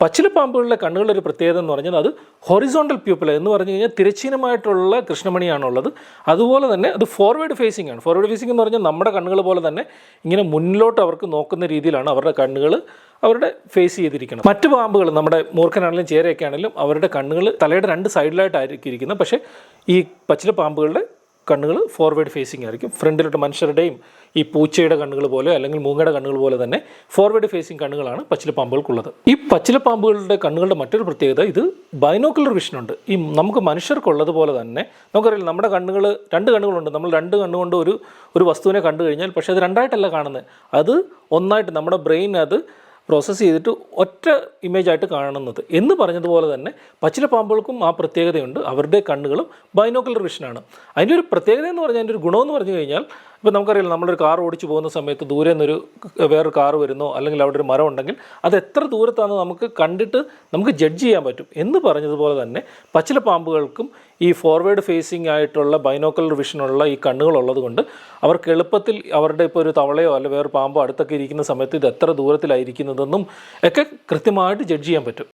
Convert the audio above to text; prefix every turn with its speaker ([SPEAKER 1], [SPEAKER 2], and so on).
[SPEAKER 1] പച്ചിലപ്പാമ്പുകളിലെ കണ്ണുകളുടെ ഒരു പ്രത്യേകത എന്ന് പറഞ്ഞാൽ അത് ഹൊറിസോണ്ടൽ പ്യൂപ്പിൾ എന്ന് പറഞ്ഞു കഴിഞ്ഞാൽ തിരച്ചീനമായിട്ടുള്ള കൃഷ്ണമണിയാണുള്ളത്. അതുപോലെ തന്നെ അത് ഫോർവേഡ് ഫേസിംഗ് ആണ്. ഫോർവേഡ് ഫേസിംഗ് എന്ന് പറഞ്ഞാൽ നമ്മുടെ കണ്ണുകൾ പോലെ തന്നെ ഇങ്ങനെ മുന്നിലോട്ട് അവർക്ക് നോക്കുന്ന രീതിയിലാണ് അവരുടെ കണ്ണുകൾ അവരുടെ ഫേസ് ചെയ്തിരിക്കണം മറ്റ് പാമ്പുകൾ നമ്മുടെ മൂർഖനാണെങ്കിലും ചേരയൊക്കെ ആണെങ്കിലും അവരുടെ കണ്ണുകൾ തലയുടെ രണ്ട് സൈഡിലായിട്ടായിരിക്കും ഇരിക്കുന്നത്. പക്ഷേ ഈ പച്ചില പാമ്പുകളുടെ കണ്ണുകൾ ഫോർവേഡ് ഫേസിംഗ് ആയിരിക്കും. ഫ്രണ്ടിലോട്ട് മനുഷ്യരുടെയും ഈ പൂച്ചയുടെ കണ്ണുകൾ പോലെ അല്ലെങ്കിൽ മൂങ്ങയുടെ കണ്ണുകൾ പോലെ തന്നെ ഫോർവേഡ് ഫേസിംഗ് കണ്ണുകളാണ് പച്ചിലപ്പാമ്പുകൾക്കുള്ളത്. ഈ പച്ചിലപ്പാമ്പുകളുടെ കണ്ണുകളുടെ മറ്റൊരു പ്രത്യേകത ഇത് ബൈനോക്കുലർ വിഷൻ ഉണ്ട്. ഈ നമുക്ക് മനുഷ്യർക്കുള്ളതുപോലെ തന്നെ നമുക്കറിയാം നമ്മുടെ കണ്ണുകൾ രണ്ട് കണ്ണുകളുണ്ട്. നമ്മൾ രണ്ട് കണ്ണുകൊണ്ട് ഒരു ഒരു വസ്തുവിനെ കണ്ടു കഴിഞ്ഞാൽ പക്ഷേ അത് രണ്ടായിട്ടല്ല കാണുന്നത്. അത് ഒന്നായിട്ട് നമ്മുടെ ബ്രെയിൻ അത് പ്രോസസ്സ് ചെയ്തിട്ട് ഒറ്റ ഇമേജ് ആയിട്ട് കാണുന്നത്. എന്ന് പറഞ്ഞതുപോലെ തന്നെ പച്ചില പാമ്പുകൾക്കും ആ പ്രത്യേകതയുണ്ട്. അവരുടെ കണ്ണുകളും ബൈനോക്കുലർ വിഷനാണ് അതിന്റെ ഒരു പ്രത്യേകത എന്ന് പറഞ്ഞാൽ അതിന്റെ ഒരു ഗുണമെന്ന് പറഞ്ഞു കഴിഞ്ഞാൽ ഇപ്പോൾ നമുക്കറിയാം നമ്മളൊരു കാർ ഓടിച്ചു പോകുന്ന സമയത്ത് ദൂരെ നിന്നൊരു വേറൊരു കാർ വരുന്നോ അല്ലെങ്കിൽ അവിടെ ഒരു മരം ഉണ്ടെങ്കിൽ അത് എത്ര ദൂരത്താണെന്ന് നമുക്ക് കണ്ടിട്ട് നമുക്ക് ജഡ്ജ് ചെയ്യാൻ പറ്റും. എന്ന് പറഞ്ഞതുപോലെ തന്നെ പച്ചില പാമ്പുകൾക്കും ഈ ഫോർവേഡ് ഫേസിംഗ് ആയിട്ടുള്ള ബൈനോക്കുലർ വിഷനുള്ള ഈ കണ്ണുകളുള്ളത് കൊണ്ട് അവർക്ക് എളുപ്പത്തിൽ അവരുടെ ഇപ്പോൾ ഒരു തവളയോ അല്ല വേറെ പാമ്പോ അടുത്തൊക്കെ ഇരിക്കുന്ന സമയത്ത് ഇത് എത്ര ദൂരത്തിലായിരിക്കുന്നതെന്നും ഒക്കെ കൃത്യമായിട്ട് ജഡ്ജ് ചെയ്യാൻ പറ്റും.